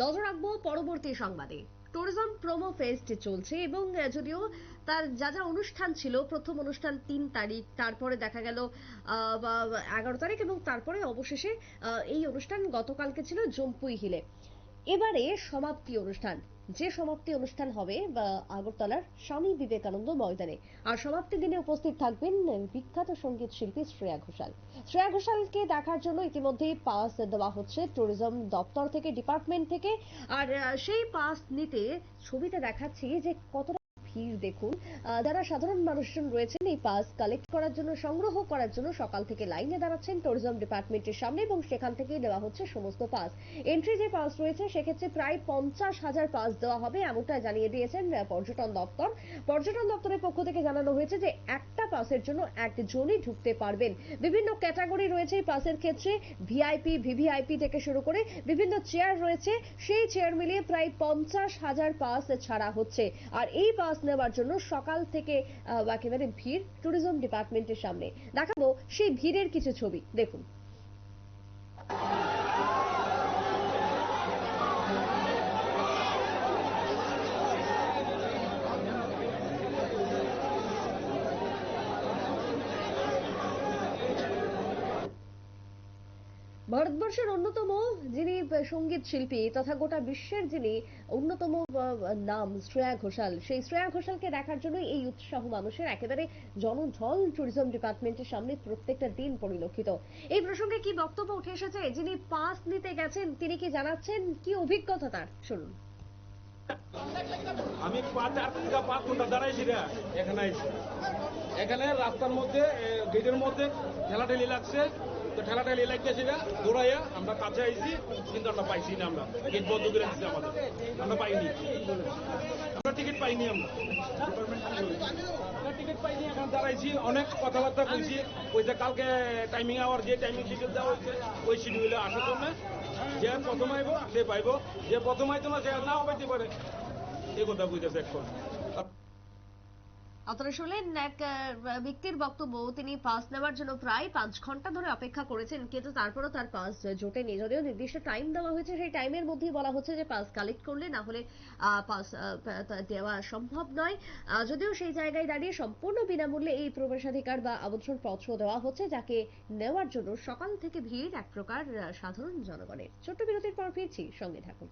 নজর রাখব পরবর্তী সংবাদে। ট্যুরিজম প্রোমো ফেস্ট চলছে এবং যদিও তার যা যা অনুষ্ঠান ছিল, প্রথম অনুষ্ঠান তিন তারিখ, তারপরে দেখা গেল এগারো তারিখ এবং তারপরে অবশেষে এই অনুষ্ঠান গতকালকে ছিল জম্পুই হিলে। এবারে সমাপ্তি অনুষ্ঠান। যে সমাপ্তি অনুষ্ঠান হবে আগরতলার স্বামী বিবেকানন্দ ময়দানে। আর সমাপ্তি দিনে উপস্থিত থাকবেন বিখ্যাত সংগীত শিল্পী শ্রেয়া ঘোষাল। শ্রেয়া ঘোষালকে দেখার জন্য ইতিমধ্যে পাস দেওয়া হচ্ছে ট্যুরিজম দপ্তর থেকে ডিপার্টমেন্ট থেকে। আর সেই পাস নিতে ছবিতে দেখাচ্ছি যে কতটা ভিড় দেখুন। যারা সাধারণ মানুষজন রয়েছেন, এই পাস কালেক্ট করার জন্য, সংগ্রহ করার জন্য সকাল থেকে লাইনে দাঁড়াচ্ছেন ট্যুরিজম ডিপার্টমেন্টের সামনে এবং সেখান থেকেই দেওয়া হচ্ছে সমস্ত পাস। এন্ট্রি যে পাস রয়েছে, সেক্ষেত্রে প্রায় পঞ্চাশ হাজার পাস দেওয়া হবে এমনটা জানিয়ে দিয়েছেন পর্যটন দপ্তর। পর্যটন দপ্তরের পক্ষ থেকে জানানো হয়েছে যে, একটা পাসের জন্য একজনই ঢুকতে পারবেন। বিভিন্ন ক্যাটাগরি রয়েছে এই পাসের ক্ষেত্রে ভিআইপি ভিভিআইপি থেকে শুরু করে বিভিন্ন চেয়ার রয়েছে। সেই চেয়ার মিলিয়ে প্রায় পঞ্চাশ হাজার পাস ছাড়া হচ্ছে। আর এই পাস নেওয়ার জন্য সকাল থেকে একেবারে ভিড় ট্যুরিজম ডিপার্টমেন্টের সামনে। দেখাবো সেই ভিড়ের কিছু ছবি। দেখুন। ভারতবর্ষের অন্যতম যিনি সংগীত শিল্পী তথা গোটা বিশ্বের যিনি অন্যতম নাম শ্রেয়া ঘোষাল সেই শ্রেয়া ঘোষালকে দেখার জন্য এই উৎসাহ মানুষের একেবারে জনঢল ট্যুরিজম ডিপার্টমেন্টের সামনে প্রত্যেকটা দিন পরিলক্ষিত। এই প্রসঙ্গে কি বক্তব্য উঠে এসেছে? যিনি পাস নিতে গেছেন তিনি কি জানাচ্ছেন? কি অভিজ্ঞতা তার? শুনুন। আমি পাঁচ আট থেকে পাঁচ ঘণ্টা দাঁড়াইছি রে। এখানে এখানে রাস্তার মধ্যে গেটের মধ্যে ঠেলাঠেলি লাগছে। তো ঠেলাঠেলি লাগতেছি না দৌড়াইয়া আমরা কাছে আইছি, কিন্তু আমরা পাইছি না আমরা। গেট বন্ধ করে দিচ্ছে আমাদের। আমরা পাইনি। আমরা টিকিট পাইনি আমরা। টিকিট পাইনি, এখন দাঁড়াইছি, অনেক কথাবার্তা কইছি কইছে কালকে টাইমিং আওয়ার যে টাইমিং শিডিউল দেওয়া হচ্ছে ওই শিডিউলে আসার জন্য যে প্রথম আইব, সে পাইব। যে প্রথম আইতো না, সে নাও পাইতে পারে। এই কথা কইতেছে এখন। আপনারা শুনলেন এক ব্যক্তির বক্তব্য, তিনি পাস নেওয়ার জন্য প্রায় পাঁচ ঘণ্টা ধরে অপেক্ষা করেছেন, কিন্তু তারপরও তার পাস জোটেনি। যদিও নির্দিষ্ট টাইম দেওয়া হয়েছে, সেই টাইমের মধ্যেই বলা হচ্ছে যে পাস কালেক্ট করলে না হলে পাস দেওয়া সম্ভব নয়। যদিও সেই জায়গায় দাঁড়িয়ে সম্পূর্ণ বিনামূল্যে এই প্রবেশাধিকার বা আমন্ত্রণ পত্র দেওয়া হচ্ছে, যাকে নেওয়ার জন্য সকাল থেকে ভিড় এক প্রকার সাধারণ জনগণের। ছোট্ট বিরতির পর ফিরছি, সঙ্গে থাকুন।